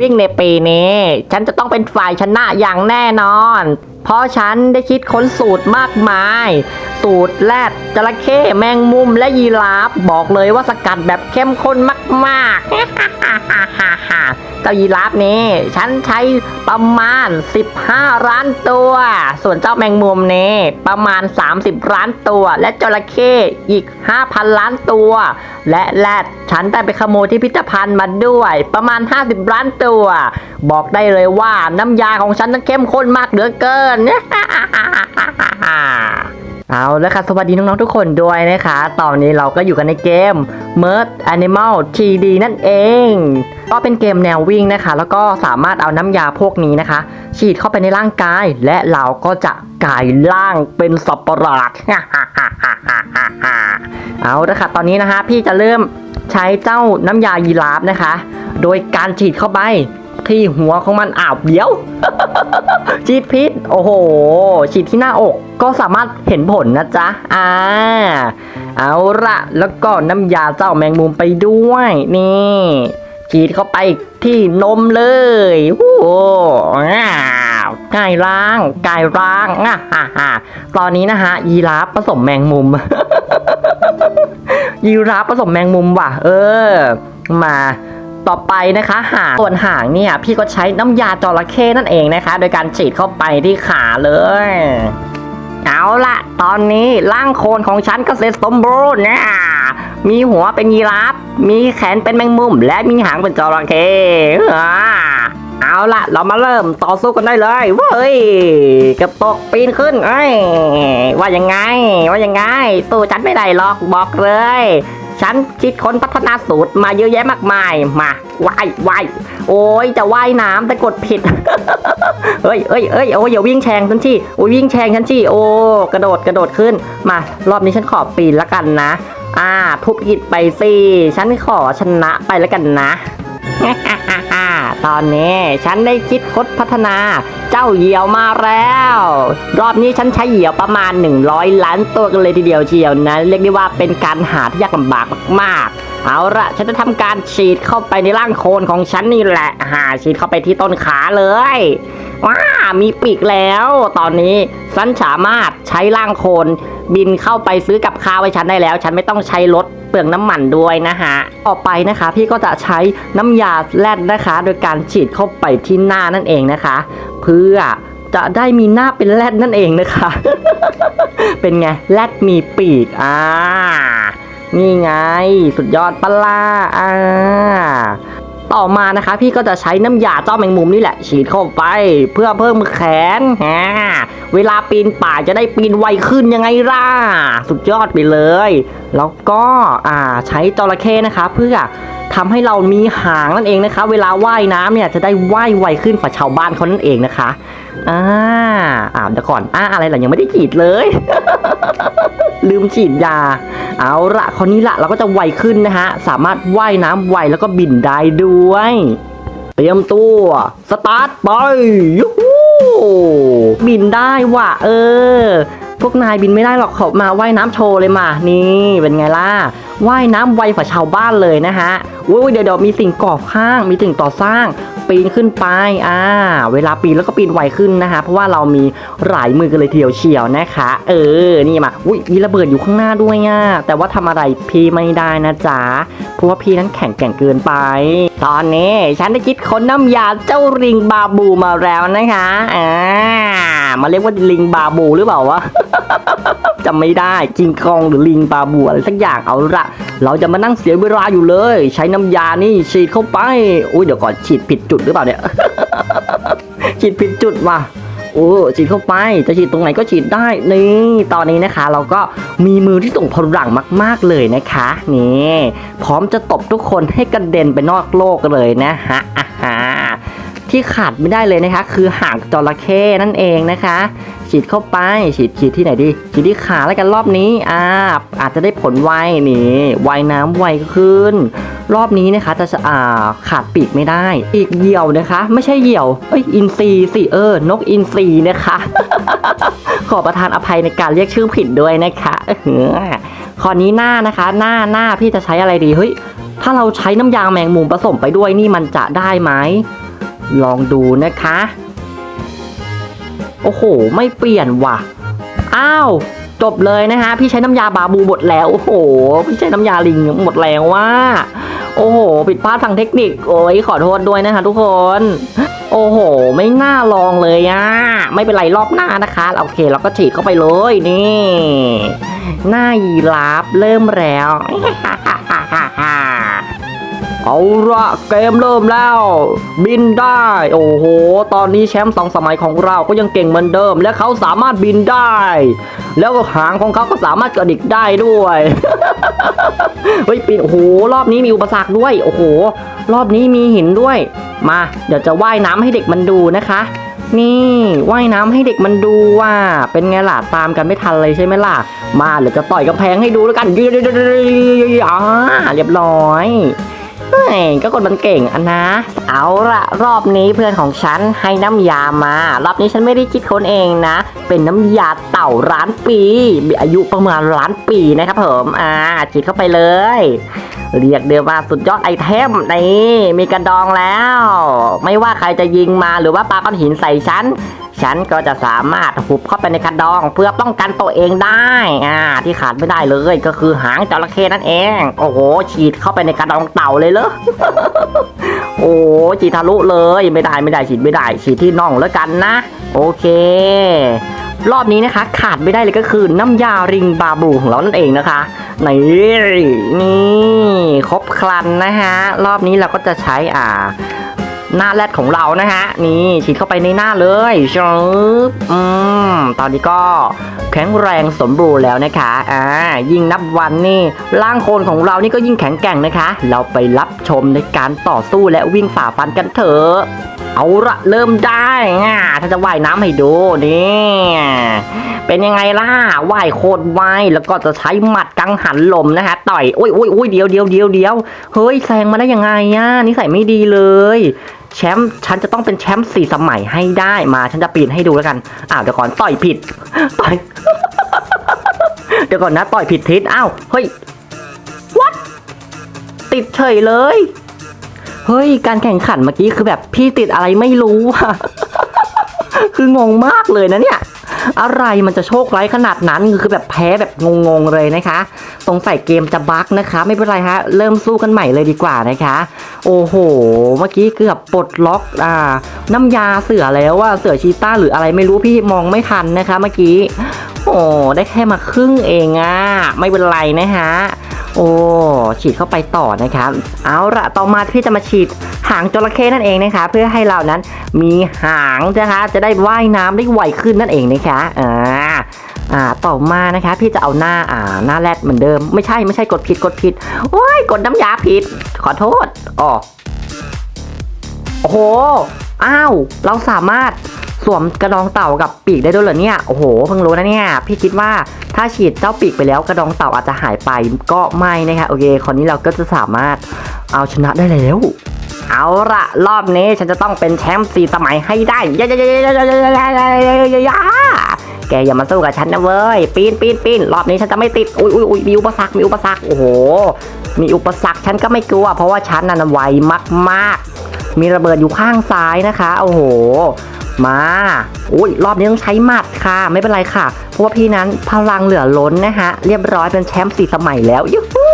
วิ่งในปีนี้ ฉันจะต้องเป็นฝ่ายชนะอย่างแน่นอน เพราะฉันได้คิดค้นสูตรมากมาย สูตรแรดจระเข้แมงมุมและยีราฟบอกเลยว่าสกัดแบบเข้มข้นมากๆ เจ้ายีราฟนี้ ฉันใช้ประมาณ 15 ล้านตัว ส่วนเจ้าแมงมุมนี้ประมาณ 30 ล้านตัว และจระเข้อีก 5,000 ล้านตัว และแรดฉันได้ไปขโมยที่พิพิธภัณฑ์มาด้วยประมาณ 50 ล้านตัว บอกได้เลยว่าน้ำยาของฉันนั้นเข้มข้นมากเหลือเกิน เอาแล้วค่ะสวัสดีน้องๆทุกคนด้วยนะคะ ตอนนี้เราก็อยู่กันในเกม Merge Animal 3D นั่นเอง ก็เป็นเกมแนววิ่งนะคะ แล้วก็สามารถเอาน้ำยาพวกนี้นะคะ ฉีดเข้าไปในร่างกาย และเราก็จะกลายร่างเป็นสัตว์ประหลาดเอาละค่ะตอนนี้นะคะพี่จะเริ่มใช้เจ้าน้ำยายีราฟนะคะ โดยการฉีดเข้าไป ที่หัวของมันอ้าวเดี๋ยวฉีดพิษโอ้โหฉีดที่หน้าอกก็สามารถเห็นผลนะจ๊ะอ่าเอาละแล้วก็น้ำยาเจ้าแมงมุมไปด้วยนี่ฉีดเข้าไปที่นมเลยโอ้โหกายร่างกายร่างอะฮ่าฮ่าตอนนี้นะฮะยีราฟผสมแมงมุม ยีราฟผสมแมงมุมว่ะ เออ มา ต่อไปนะคะหางส่วนหางเนี่ยพี่ก็ใช้น้ำยาจระเข้นั่นเองนะคะ โดยการฉีดเข้าไปที่ขาเลย เอาละตอนนี้ร่างโคลนของฉันก็เสร็จสมบูรณ์นะมีหัวเป็นยีราฟมีแขนเป็นแมงมุม และมีหางเป็นจระเข้อาเอาละเรามาเริ่มต่อสู้กันได้เลยเว้ยกระตกปีนขึ้นเอ้ว่ายังไง ว่ายังไงสู้ฉันไม่ได้หรอกบอกเลย ฉันคิดค้นพัฒนาสูตรมาเยอะแยะมากมาย มาว่ายว่ายโอ้ยจะว่ายน้ำแต่กดผิด เอ้ยเอ้ยเอ้ยโอ้ยอย่าวิ่งแชงฉันที่โอ้ยวิ่งแชงฉันที่โอ้กระโดดกระโดดขึ้น มารอบนี้ฉันขอปีนละกันนะ อ่าทุบหิดไปสิฉันขอชนะไปละกันนะ ตอนนี้ฉันได้คิดคดพัฒนาเจ้าเหยี่ยวมาแล้ว รอบนี้ฉันใช้เหยี่ยวประมาณ 100 ล้านตัวกันเลยทีเดียวเชียวนะ เรียกได้ว่าเป็นการหาที่ยากลำบากมากๆ เอาละฉันจะทำการฉีดเข้าไปในร่างโคลนของฉันนี่แหละหาฉีดเข้าไปที่ต้นขาเลยว้ามีปีกแล้ว ตอนนี้ฉันสามารถใช้ร่างโคลนบินเข้าไปซื้อกับข้าวไว้ฉันได้แล้ว ฉันไม่ต้องใช้รถ เปลืองน้ำมันด้วยนะฮะต่อไปนะคะ พี่ก็จะใช้น้ำยาแรดนะคะ โดยการฉีดเข้าไปที่หน้านั่นเองนะคะ เพื่อจะได้มีหน้าเป็นแรดนั่นเองนะคะ เป็นไงแรดมีปีกอ่านี่ไง สุดยอดปลาอ่า ต่อมานะคะ พี่ก็จะใช้น้ำยาเจ้าแมงมุมนี่แหละ ฉีดเข้าไปเพื่อเพิ่มแขนฮะเวลาปีนป่าจะได้ปีนไวขึ้นยังไงล่ะ สุดยอดไปเลย แล้วก็อ่าใช้จระเข้นะคะ เพื่อ ทำให้เรามีหางนั่นเองนะคะ เวลาว่ายน้ำเนี่ยจะได้ว่ายไวขึ้นกว่าชาวบ้านเขานั่นเองนะคะอ่าอ่าเดี๋ยวก่อนอ่าอะไรล่ะยังไม่ได้ฉีดเลย ลืมฉีดยา เอาละคราวนี้ละเราก็จะไวขึ้นนะฮะ สามารถว่ายน้ำไวแล้วก็บินได้ด้วย เตรียมตัวสตาร์ทไปยูฮูบินได้ว่ะเออ พวกนายบินไม่ได้หรอกเขามาว่ายน้ำโชว์เลยมา นี่เป็นไงล่ะ ว่ายน้ำไวฝ่าชาวบ้านเลยนะฮะอุ้ยเดี๋ยวเดี๋ยวมีสิ่งก่อข้าง มีสิ่งต่อสร้าง ปีนขึ้นไปอ่าเวลาปีนแล้วก็ปีนไวขึ้นนะคะ เพราะว่าเรามีหลายมือกันเลยทีเดียวเชียวนะคะ เออนี่มาอุ้ยมีระเบิดอยู่ข้างหน้าด้วยอะแต่ว่าทำอะไรพี่ไม่ได้นะจ๊ะเพราะว่าพี่นั้นแข็งแกร่งเกินไป ตอนนี้ฉันได้คิดค้นน้ำยาเจ้าลิงบาบูมาแล้วนะคะอ่ามาเรียกว่าลิงบาบูหรือเปล่าวะจำไม่ได้กิงคองหรือลิงบาบูอะไรสักอย่างเอาละเราจะมานั่งเสียเวลาอยู่เลย ใช้น้ำยานี่ฉีดเข้าไปอุ้ยเดี๋ยวก่อนฉีดผิดจุดหรือเปล่าเนี่ย ฉีดผิดจุดว่ะโอ้ฉีดเข้าไปจะฉีดตรงไหนก็ฉีดได้นี่ตอนนี้นะคะ เราก็มีมือที่ส่งพลังมาก ๆเลยนะคะนี่พร้อมจะตบทุกคนให้กระเด็นไปนอกโลกเลยนะฮะอ่าฮะ ที่ขาดไม่ได้เลยนะคะ คือหางจระเข้นั่นเองนะคะ ฉีดเข้าไปฉีดฉีดที่ไหนดีฉีดที่ขาแล้วกันรอบนี้อ่าอาจจะได้ผลไวนี่ไวน้ำไวขึ้น รอบนี้นะคะจะอ่าขาดปีกไม่ได้ปีกเหยี่ยวนะคะ ไม่ใช่เหยี่ยวเอ้ยอินทรีสิเออนกอินทรีนะคะขอประทานอภัยในการเรียกชื่อผิดด้วยนะคะเออข้อนี้หน้านะคะ หน้าหน้าพี่จะใช้อะไรดีเฮ้ยถ้าเราใช้น้ำยางแมงมุมผสมไปด้วยนี่มันจะได้ไหม ลองดูนะคะ โอ้โห ไม่เปลี่ยนว่ะ อ้าว จบเลยนะฮะพี่ใช้น้ำยาบาบูหมดแล้ว โอ้โห พี่ใช้น้ำยาลิงหมดแล้วว่า โอ้โห ผิดพลาดทางเทคนิค โอ้ย ขอโทษด้วยนะคะทุกคน โอ้โห ไม่น่าลองเลยอะไม่เป็นไรรอบหน้านะคะ โอเค เราก็ฉีดเข้าไปเลย นี่ หน้ายีราฟเริ่มแล้ว เอาละเกมเริ่มแล้ว บินได้ โอ้โห ตอนนี้แชมป์สองสมัยของเราก็ยังเก่งเหมือนเดิม และเขาสามารถบินได้ แล้วก็หางของเขาก็สามารถกระดิกได้ด้วยเฮ้ยปีนโอ้โหรอบนี้มีอุปสรรคด้วย โอ้โห รอบนี้มีหินด้วย มาเดี๋ยวจะว่ายน้ำให้เด็กมันดูนะคะนี่ว่ายน้ำให้เด็กมันดูว่าเป็นไงล่ะตามกันไม่ทันเลยใช่ไหมล่ะ มาเดี๋ยวจะต่อยกำแพงให้ดูแล้วกันเรียบร้อย เฮ้ยก็คนมันเก่งอันนะ เอาละรอบนี้เพื่อนของฉันให้น้ำยามา รอบนี้ฉันไม่ได้คิดค้นเองนะ เป็นน้ำยาเต่าล้านปี มีอายุประมาณล้านปีนะครับผม อ่าฉีดเข้าไปเลย เรียกเดียว่าสุดยอดไอเทมนี่มีกระดองแล้ว ไม่ว่าใครจะยิงมาหรือว่าปาก้อนหินใส่ฉันฉันก็จะสามารถหุบเข้าไปในกระดองเพื่อป้องกันตัวเองได้อ่าที่ขาดไม่ได้เลยก็คือหางจระเข้นั่นเอง โอ้โห ฉีดเข้าไปในกระดองเต่าเลยเหรอโอ้ฉีดทะลุเลยไม่ได้ไม่ได้ฉีดไม่ได้ ฉีดที่น่องแล้วกันนะ โอเค รอบนี้นะคะ ขาดไม่ได้เลยก็คือน้ำยาริงบาบูของเรานั่นเองนะคะนี่นี่ครบครันนะฮะ รอบนี้เราก็จะใช้อ่า หน้าแรดของเรานะฮะ นี่ฉีดเข้าไปในหน้าเลยชึบอืมตอนนี้ก็แข็งแรงสมบูรณ์แล้วนะคะ อ่า ยิ่งนับวันนี่ร่างโคนของเรานี่ก็ยิ่งแข็งแกร่งนะคะ เราไปรับชมในการต่อสู้และวิ่งฝ่าฟันกันเถอะเอาละเริ่มได้อะถ้าจะว่ายน้ำให้ดูนี่เป็นยังไงล่ะว่ายโคตรไวแล้วก็จะใช้หมัดกังหันลมนะฮะต่อยโอ้ยโอ้ยโอ้ยเดียวเดียวเดียวเดียวเฮ้ยแซงมาได้ยังไงอะนิสัยไม่ดีเลยแชมป์ฉันจะต้องเป็นแชมป์สี่สมัยให้ได้มาฉันจะปีนให้ดูแล้วกันอ้าวเดี๋ยวก่อนต่อยผิดต่อยเดี๋ยวก่อนนะต่อยผิดทิศอ้าวเฮ้ย what ติดเฉยเลย เฮ้ย การแข่งขันเมื่อกี้คือแบบพี่ติดอะไรไม่รู้อะคืองงมากเลยนะเนี่ย อะไรมันจะโชคร้ายขนาดนั้นคือแบบแพ้แบบงงๆเลยนะคะสงสัยเกมจะบั๊กนะคะ ไม่เป็นไรฮะเริ่มสู้กันใหม่เลยดีกว่านะคะ โอ้โห เมื่อกี้เกือบปลดล็อกอ่าน้ำยาเสือแล้วว่าเสือชีต้าหรืออะไรไม่รู้พี่มองไม่ทันนะคะ เมื่อกี้ โอ้ได้แค่มาครึ่งเองอะไม่เป็นไรนะฮะ โอ้ฉีดเข้าไปต่อนะครับ เอาละต่อมาพี่จะมาฉีดหางจระเข้นั่นเองนะคะเพื่อให้เรานั้นมีหางนะคะจะได้ว่ายน้ำได้ไวขึ้นนั่นเองนะคะอ่าอ่าต่อมานะคะพี่จะเอาหน้าอ่าหน้าแรดเหมือนเดิม ไม่ใช่ไม่ใช่กดผิดกดผิดโอ้ยกดน้ำยาผิด ขอโทษอ๋อโอ้โหอ้าว เราสามารถ สวมกระดองเต่ากับปีกได้ด้วยเหรอเนี่ย โอ้โห เพิ่งรู้นะเนี่ย พี่คิดว่าถ้าฉีดเจ้าปีกไปแล้วกระดองเต่าอาจจะหายไปก็ไม่นะคะ โอเค คราวนี้เราก็จะสามารถเอาชนะได้แล้ว เอาละรอบนี้ฉันจะต้องเป็นแชมป์สี่สมัยให้ได้ยยแกอย่ามาสู้กับฉันนะเว้ย ปีนปีนปีนรอบนี้ฉันจะไม่ติด อุ้ยอุ้ยอุ้ยมีอุปสรรคมีอุปสรรค โอ้โห มีอุปสรรคฉันก็ไม่กลัว เพราะว่าฉันนั้นไวมาก ๆ มีระเบิดอยู่ข้างซ้ายนะคะ โอ้โห มาอุ้ยรอบนี้ต้องใช้หมัดค่ะ ไม่เป็นไรค่ะ เพราะว่าพี่นั้นพลังเหลือล้นนะคะเรียบร้อยเป็นแชมป์สี่สมัยแล้วยูฮู